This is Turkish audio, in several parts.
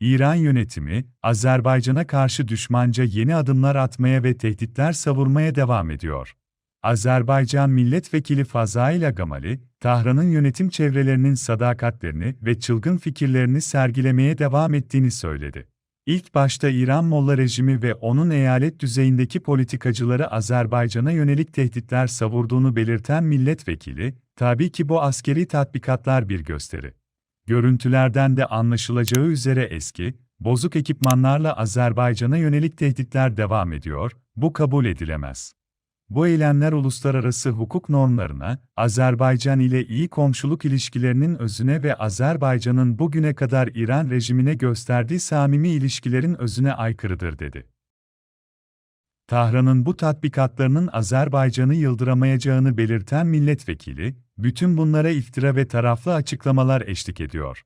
İran yönetimi, Azerbaycan'a karşı düşmanca yeni adımlar atmaya ve tehditler savurmaya devam ediyor. Azerbaycan Milletvekili Fazail Agamali, Tahran'ın yönetim çevrelerinin sadakatlerini ve çılgın fikirlerini sergilemeye devam ettiğini söyledi. İlk başta İran Molla rejimi ve onun eyalet düzeyindeki politikacıları Azerbaycan'a yönelik tehditler savurduğunu belirten milletvekili, tabii ki bu askeri tatbikatlar bir gösteri. Görüntülerden de anlaşılacağı üzere eski, bozuk ekipmanlarla Azerbaycan'a yönelik tehditler devam ediyor, bu kabul edilemez. Bu eylemler uluslararası hukuk normlarına, Azerbaycan ile iyi komşuluk ilişkilerinin özüne ve Azerbaycan'ın bugüne kadar İran rejimine gösterdiği samimi ilişkilerin özüne aykırıdır dedi. Tahran'ın bu tatbikatlarının Azerbaycan'ı yıldıramayacağını belirten milletvekili, bütün bunlara iftira ve taraflı açıklamalar eşlik ediyor.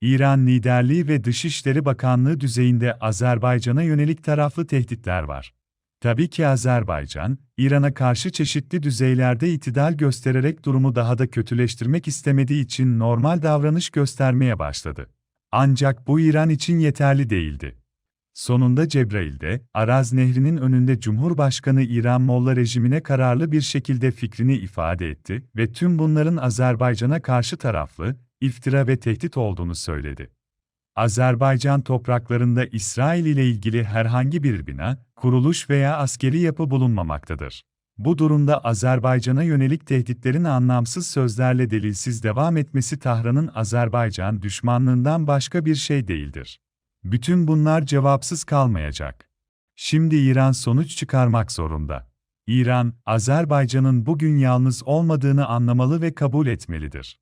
İran liderliği ve Dışişleri Bakanlığı düzeyinde Azerbaycan'a yönelik taraflı tehditler var. Tabii ki Azerbaycan, İran'a karşı çeşitli düzeylerde itidal göstererek durumu daha da kötüleştirmek istemediği için normal davranış göstermeye başladı. Ancak bu İran için yeterli değildi. Sonunda Cebrail'de, Araz Nehri'nin önünde Cumhurbaşkanı İran Molla rejimine kararlı bir şekilde fikrini ifade etti ve tüm bunların Azerbaycan'a karşı taraflı, iftira ve tehdit olduğunu söyledi. Azerbaycan topraklarında İsrail ile ilgili herhangi bir bina, kuruluş veya askeri yapı bulunmamaktadır. Bu durumda Azerbaycan'a yönelik tehditlerin anlamsız sözlerle delilsiz devam etmesi Tahran'ın Azerbaycan düşmanlığından başka bir şey değildir. Bütün bunlar cevapsız kalmayacak. Şimdi İran sonuç çıkarmak zorunda. İran, Azerbaycan'ın bugün yalnız olmadığını anlamalı ve kabul etmelidir.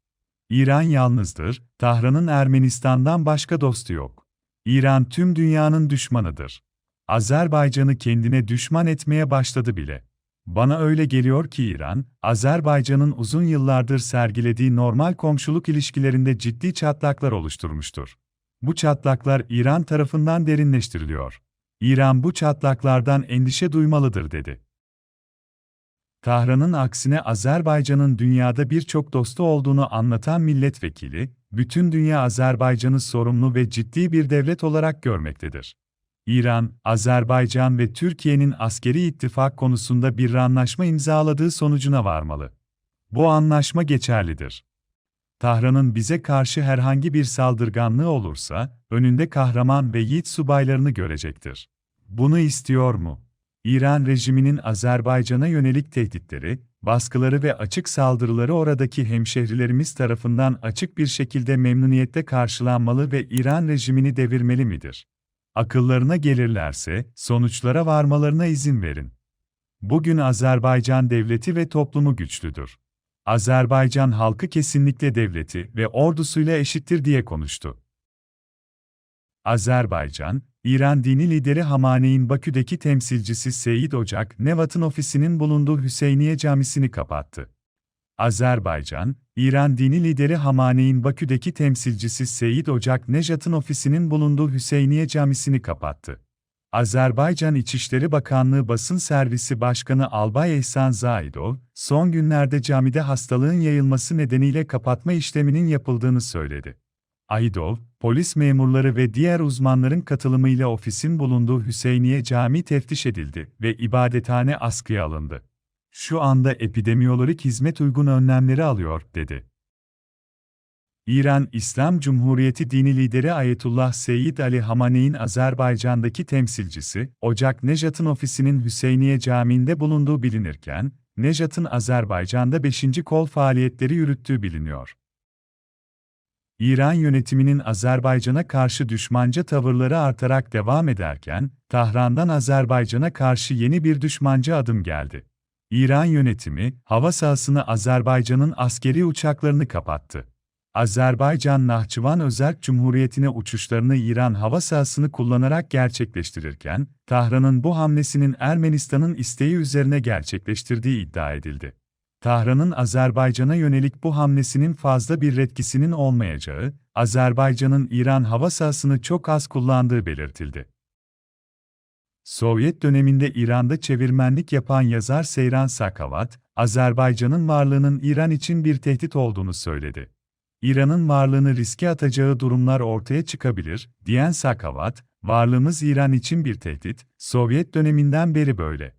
İran yalnızdır, Tahran'ın Ermenistan'dan başka dostu yok. İran tüm dünyanın düşmanıdır. Azerbaycan'ı kendine düşman etmeye başladı bile. Bana öyle geliyor ki İran, Azerbaycan'ın uzun yıllardır sergilediği normal komşuluk ilişkilerinde ciddi çatlaklar oluşturmuştur. Bu çatlaklar İran tarafından derinleştiriliyor. İran bu çatlaklardan endişe duymalıdır dedi. Tahran'ın aksine Azerbaycan'ın dünyada birçok dostu olduğunu anlatan milletvekili, bütün dünya Azerbaycan'ı sorumlu ve ciddi bir devlet olarak görmektedir. İran, Azerbaycan ve Türkiye'nin askeri ittifak konusunda bir anlaşma imzaladığı sonucuna varmalı. Bu anlaşma geçerlidir. Tahran'ın bize karşı herhangi bir saldırganlığı olursa, önünde kahraman ve yiğit subaylarını görecektir. Bunu istiyor mu? İran rejiminin Azerbaycan'a yönelik tehditleri, baskıları ve açık saldırıları oradaki hemşehrilerimiz tarafından açık bir şekilde memnuniyette karşılanmalı ve İran rejimini devirmeli midir? Akıllarına gelirlerse, sonuçlara varmalarına izin verin. Bugün Azerbaycan devleti ve toplumu güçlüdür. Azerbaycan halkı kesinlikle devleti ve ordusuyla eşittir diye konuştu. Azerbaycan, İran dini lideri Hamane'in Bakü'deki temsilcisi Seyit Ocak, Nevat'ın ofisinin bulunduğu Hüseyniye Camisi'ni kapattı. Azerbaycan, İran dini lideri Hamane'in Bakü'deki temsilcisi Seyit Ocak Nejat'ın ofisinin bulunduğu Hüseyniye Camisi'ni kapattı. Azerbaycan İçişleri Bakanlığı Basın Servisi Başkanı Albay Ehsan Zaidov, son günlerde camide hastalığın yayılması nedeniyle kapatma işleminin yapıldığını söyledi. Aydov, polis memurları ve diğer uzmanların katılımıyla ofisin bulunduğu Hüseyniye Camii teftiş edildi ve ibadethane askıya alındı. Şu anda epidemiyolojik hizmet uygun önlemleri alıyor, dedi. İran İslam Cumhuriyeti dini lideri Ayetullah Seyyid Ali Hamane'in Azerbaycan'daki temsilcisi, Ocak Nejat'ın ofisinin Hüseyniye Camii'nde bulunduğu bilinirken, Nejat'ın Azerbaycan'da 5. kol faaliyetleri yürüttüğü biliniyor. İran yönetiminin Azerbaycan'a karşı düşmanca tavırları artarak devam ederken, Tahran'dan Azerbaycan'a karşı yeni bir düşmanca adım geldi. İran yönetimi, hava sahasını Azerbaycan'ın askeri uçaklarını kapattı. Azerbaycan Nahçıvan Özerk Cumhuriyeti'ne uçuşlarını İran hava sahasını kullanarak gerçekleştirirken, Tahran'ın bu hamlesinin Ermenistan'ın isteği üzerine gerçekleştirdiği iddia edildi. Tahran'ın Azerbaycan'a yönelik bu hamlesinin fazla bir etkisinin olmayacağı, Azerbaycan'ın İran hava sahasını çok az kullandığı belirtildi. Sovyet döneminde İran'da çevirmenlik yapan yazar Seyran Sakavat, Azerbaycan'ın varlığının İran için bir tehdit olduğunu söyledi. İran'ın varlığını riske atacağı durumlar ortaya çıkabilir, diyen Sakavat, varlığımız İran için bir tehdit, Sovyet döneminden beri böyle.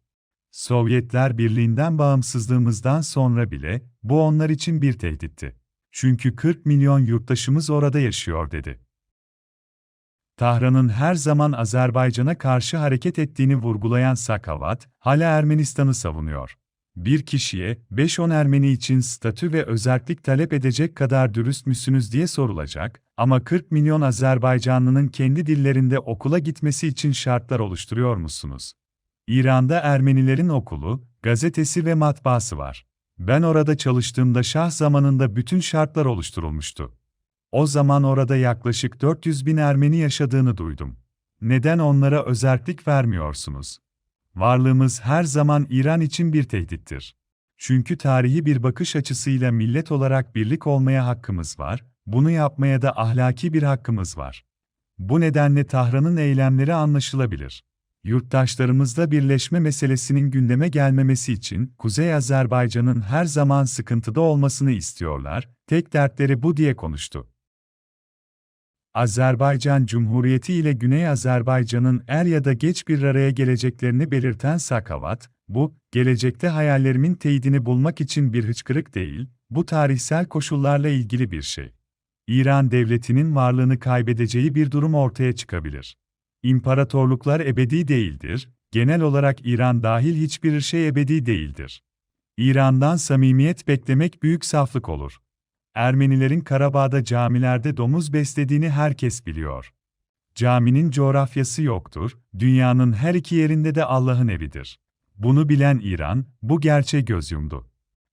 Sovyetler Birliği'nden bağımsızlığımızdan sonra bile, bu onlar için bir tehditti. Çünkü 40 milyon yurttaşımız orada yaşıyor dedi. Tahran'ın her zaman Azerbaycan'a karşı hareket ettiğini vurgulayan Sakavat, hala Ermenistan'ı savunuyor. Bir kişiye, 5-10 Ermeni için statü ve özellik talep edecek kadar dürüst müsünüz diye sorulacak, ama 40 milyon Azerbaycanlının kendi dillerinde okula gitmesi için şartlar oluşturuyor musunuz? İran'da Ermenilerin okulu, gazetesi ve matbaası var. Ben orada çalıştığımda şah zamanında bütün şartlar oluşturulmuştu. O zaman orada yaklaşık 400 bin Ermeni yaşadığını duydum. Neden onlara özellik vermiyorsunuz? Varlığımız her zaman İran için bir tehdittir. Çünkü tarihi bir bakış açısıyla millet olarak birlik olmaya hakkımız var, bunu yapmaya da ahlaki bir hakkımız var. Bu nedenle Tahran'ın eylemleri anlaşılabilir. Yurttaşlarımızla birleşme meselesinin gündeme gelmemesi için Kuzey Azerbaycan'ın her zaman sıkıntıda olmasını istiyorlar, tek dertleri bu diye konuştu. Azerbaycan Cumhuriyeti ile Güney Azerbaycan'ın er ya da geç bir araya geleceklerini belirten Sakavat, bu, gelecekte hayallerimin teyidini bulmak için bir hıçkırık değil, bu tarihsel koşullarla ilgili bir şey. İran devletinin varlığını kaybedeceği bir durum ortaya çıkabilir. İmparatorluklar ebedi değildir, genel olarak İran dahil hiçbir şey ebedi değildir. İran'dan samimiyet beklemek büyük saflık olur. Ermenilerin Karabağ'da camilerde domuz beslediğini herkes biliyor. Caminin coğrafyası yoktur, dünyanın her iki yerinde de Allah'ın evidir. Bunu bilen İran, bu gerçeğe göz yumdu.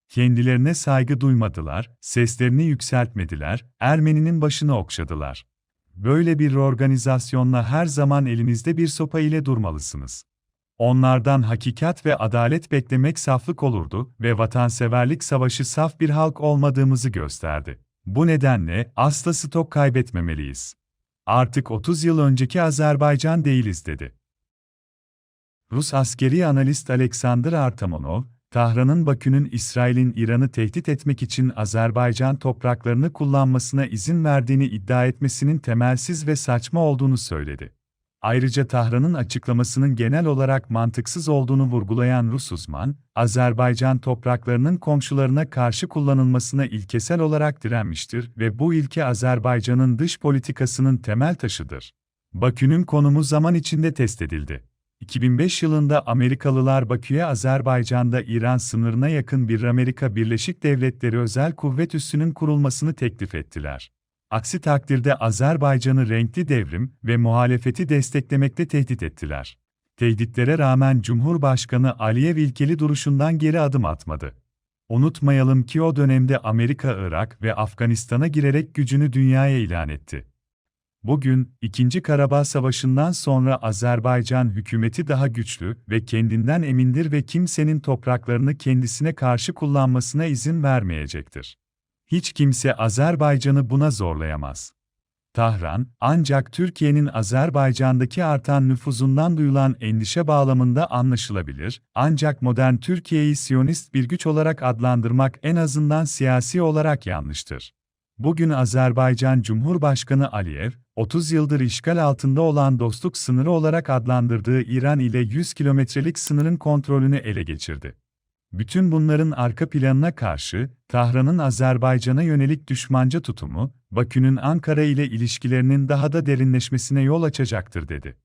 Kendilerine saygı duymadılar, seslerini yükseltmediler, Ermeninin başını okşadılar. Böyle bir organizasyonla her zaman elinizde bir sopa ile durmalısınız. Onlardan hakikat ve adalet beklemek saflık olurdu ve vatanseverlik savaşı saf bir halk olmadığımızı gösterdi. Bu nedenle asla stok kaybetmemeliyiz. Artık 30 yıl önceki Azerbaycan değiliz dedi. Rus askeri analist Alexander Artamonov, Tahran'ın Bakü'nün İsrail'in İran'ı tehdit etmek için Azerbaycan topraklarını kullanmasına izin verdiğini iddia etmesinin temelsiz ve saçma olduğunu söyledi. Ayrıca Tahran'ın açıklamasının genel olarak mantıksız olduğunu vurgulayan Rus uzman, Azerbaycan topraklarının komşularına karşı kullanılmasına ilkesel olarak direnmiştir ve bu ilke Azerbaycan'ın dış politikasının temel taşıdır. Bakü'nün konumu zaman içinde test edildi. 2005 yılında Amerikalılar Bakü'ye Azerbaycan'da İran sınırına yakın bir Amerika Birleşik Devletleri özel kuvvet üssünün kurulmasını teklif ettiler. Aksi takdirde Azerbaycan'ı renkli devrim ve muhalefeti desteklemekle tehdit ettiler. Tehditlere rağmen Cumhurbaşkanı Aliyev ilkeli duruşundan geri adım atmadı. Unutmayalım ki o dönemde Amerika Irak ve Afganistan'a girerek gücünü dünyaya ilan etti. Bugün, İkinci Karabağ Savaşı'ndan sonra Azerbaycan hükümeti daha güçlü ve kendinden emindir ve kimsenin topraklarını kendisine karşı kullanmasına izin vermeyecektir. Hiç kimse Azerbaycan'ı buna zorlayamaz. Tahran, ancak Türkiye'nin Azerbaycan'daki artan nüfuzundan duyulan endişe bağlamında anlaşılabilir, ancak modern Türkiye'yi Siyonist bir güç olarak adlandırmak en azından siyasi olarak yanlıştır. Bugün Azerbaycan Cumhurbaşkanı Aliyev, 30 yıldır işgal altında olan dostluk sınırı olarak adlandırdığı İran ile 100 kilometrelik sınırın kontrolünü ele geçirdi. Bütün bunların arka planına karşı, Tahran'ın Azerbaycan'a yönelik düşmanca tutumu, Bakü'nün Ankara ile ilişkilerinin daha da derinleşmesine yol açacaktır dedi.